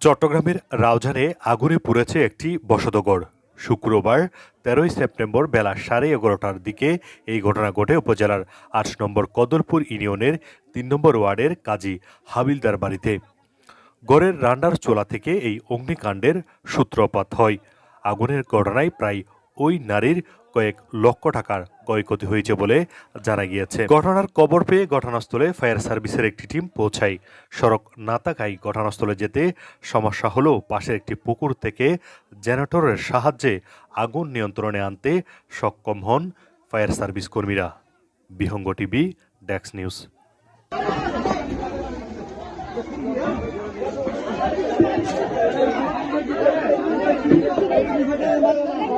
চট্টগ্রামের রাউজানে আগুনে পুড়েছে একটি বসতগড় শুক্রবার তেরোই সেপ্টেম্বর বেলা সাড়ে এগারোটার দিকে এই ঘটনা ঘটে উপজেলার আট নম্বর কদরপুর ইউনিয়নের তিন নম্বর ওয়ার্ডের কাজী হাবিলদার বাড়িতে। গড়ের রান্নার চোলা থেকে এই অগ্নিকাণ্ডের সূত্রপাত হয়। আগুনের ঘটনায় প্রায় ওই নারীর কয়েক লক্ষ টাকার ক্ষয়ক্ষতি হয়েছে বলে জানা গিয়েছে। ঘটনার খবর পেয়ে ঘটনাস্থলে ফায়ার সার্ভিসের একটি টিম পৌঁছায়। সড়ক না থাকায় ঘটনাস্থলে যেতে সমস্যা হলেও পাশের একটি পুকুর থেকে জেনারেটরের সাহায্যে আগুন নিয়ন্ত্রণে আনতে সক্ষম হন ফায়ার সার্ভিস কর্মীরা। বিহঙ্গ টিভি, ডেক্স নিউজ।